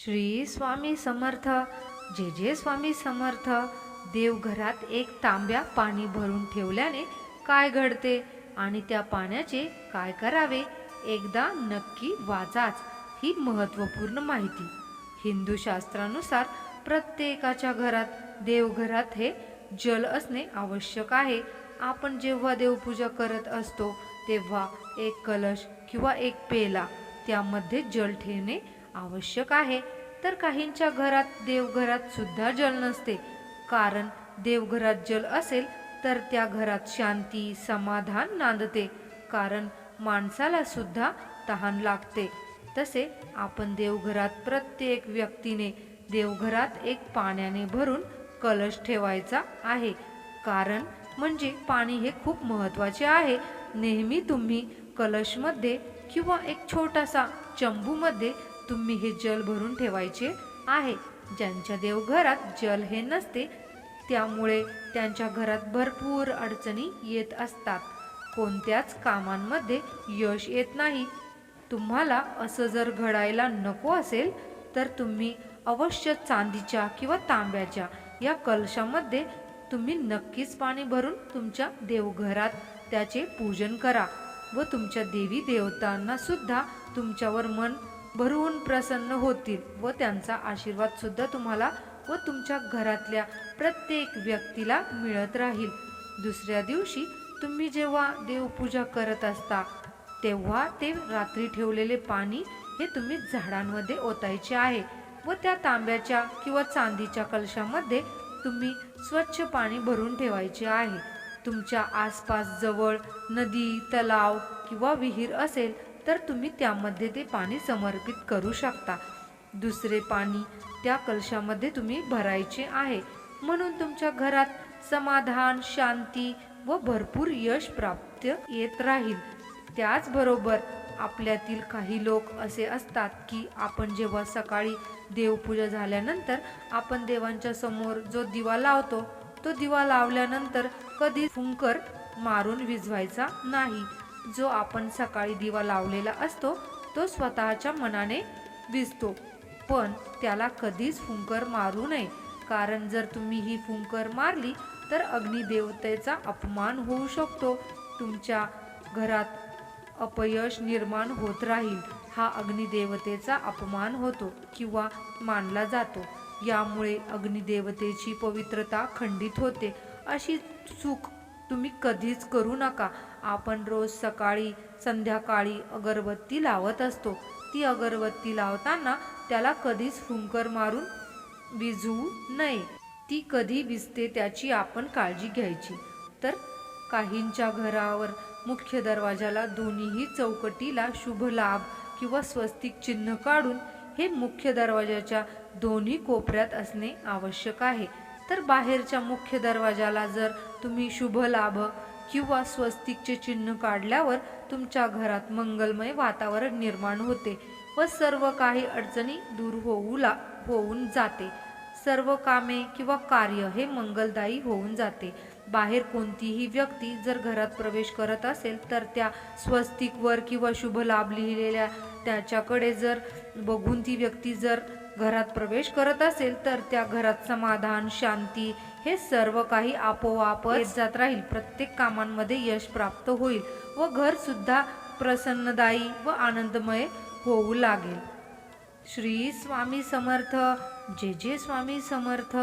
श्री स्वामी समर्थ जे जे स्वामी समर्थ देवघरात एक तांब्या पाणी भरून ठेवल्याने काय घडते आणि त्या पाण्याचे काय करावे एकदा नक्की वाचाच ही महत्त्वपूर्ण माहिती. हिंदू शास्त्रानुसार प्रत्येकाच्या घरात देवघरात हे जल असणे आवश्यक आहे. आपण जेव्हा देवपूजा करत असतो तेव्हा एक कलश किंवा एक पेला त्यामध्ये जल ठेवणे आवश्यक आहे. तर काहींच्या घरात देवघरात सुद्धा जल नसते. कारण देवघरात जल असेल तर त्या घरात शांती समाधान नांदते. कारण माणसाला सुद्धा तहान लागते. तसे आपण देवघरात प्रत्येक व्यक्तीने देवघरात एक पाण्याने भरून कलश ठेवायचा आहे. कारण म्हणजे पाणी हे खूप महत्त्वाचे आहे. नेहमी तुम्ही कलशमध्ये किंवा एक छोटासा चंबूमध्ये तुम्ही हे जल भरून ठेवायचे आहे. ज्यांच्या देवघरात जल हे नसते त्यामुळे त्यांच्या घरात भरपूर अडचणी येत असतात. कोणत्याच कामांमध्ये यश येत नाही. तुम्हाला असं जर घडायला नको असेल तर तुम्ही अवश्य चांदीच्या किंवा तांब्याच्या या कलशामध्ये तुम्ही नक्कीच पाणी भरून तुमच्या देवघरात त्याचे पूजन करा व तुमच्या देवी देवतांना सुद्धा तुमच्यावर मन भरून प्रसन्न होतील व त्यांचा आशीर्वाद सुद्धा तुम्हाला व तुमच्या घरातल्या प्रत्येक व्यक्तीला मिळत राहील. दुसऱ्या दिवशी तुम्ही जेव्हा देवपूजा करत असता तेव्हा ते रात्री ठेवलेले पाणी हे तुम्ही झाडांमध्ये ओतायचे आहे व त्या तांब्याच्या किंवा चांदीच्या कलशामध्ये तुम्ही स्वच्छ पाणी भरून ठेवायचे आहे. तुमच्या आसपास जवळ नदी तलाव किंवा विहीर असेल तर तुम्ही त्यामध्ये ते पाणी समर्पित करू शकता. दुसरे पाणी त्या कलशामध्ये तुम्ही भरायचे आहे. म्हणून तुमच्या घरात समाधान शांती व भरपूर यश प्राप्त येत राहील. त्याचबरोबर आपल्यातील काही लोक असे असतात की आपण जेव्हा सकाळी देवपूजा झाल्यानंतर आपण देवांच्या समोर जो दिवा लावतो तो दिवा लावल्यानंतर कधी फुंकर मारून विझवायचा नाही. जो आपण सकाळी दिवा लावलेला असतो तो स्वतःच्या मनाने विजतो. पण त्याला कधीच फुंकर मारू नये. कारण जर तुम्ही ही फुंकर मारली तर अग्निदेवतेचा अपमान होऊ शकतो. तुमच्या घरात अपयश निर्माण होत राहील. हा अग्निदेवतेचा अपमान होतो किंवा मानला जातो. यामुळे अग्निदेवतेची पवित्रता खंडित होते. अशी चूक तुम्ही कधीच करू नका. आपण रोज सकाळी संध्याकाळी अगरबत्ती लावत असतो. ती अगरबत्ती लावताना त्याला कधीच फुंकर मारून विझवू नये. ती कधी विजते त्याची आपण काळजी घ्यायची. तर काहींच्या घरावर मुख्य दरवाजाला दोन्हीही चौकटीला शुभ लाभ किंवा स्वस्तिक चिन्ह काढून हे मुख्य दरवाजाच्या दोन्ही कोपऱ्यात असणे आवश्यक आहे. तर बाहेरच्या मुख्य दरवाजाला जर तुम्ही शुभ लाभ किंवा स्वस्तिकचे चिन्ह काढल्यावर तुमच्या घरात मंगलमय वातावरण निर्माण होते व सर्व काही अडचणी दूर होऊ ला होऊन जाते. सर्व कामे किंवा कार्य हे मंगलदायी होऊन जाते. बाहेर कोणतीही व्यक्ती जर घरात प्रवेश करत असेल तर त्या स्वस्तिकवर किंवा शुभ लाभ लिहिलेल्या त्याच्याकडे जर बघून ती व्यक्ती जर घरात प्रवेश करत असेल तर त्या घरात समाधान शांती हे सर्व काही आपोआप जात राहील. प्रत्येक कामांमध्ये यश प्राप्त होईल व घर सुद्धा प्रसन्नदायी व आनंदमय होऊ लागेल. श्री स्वामी समर्थ. जे जे स्वामी समर्थ.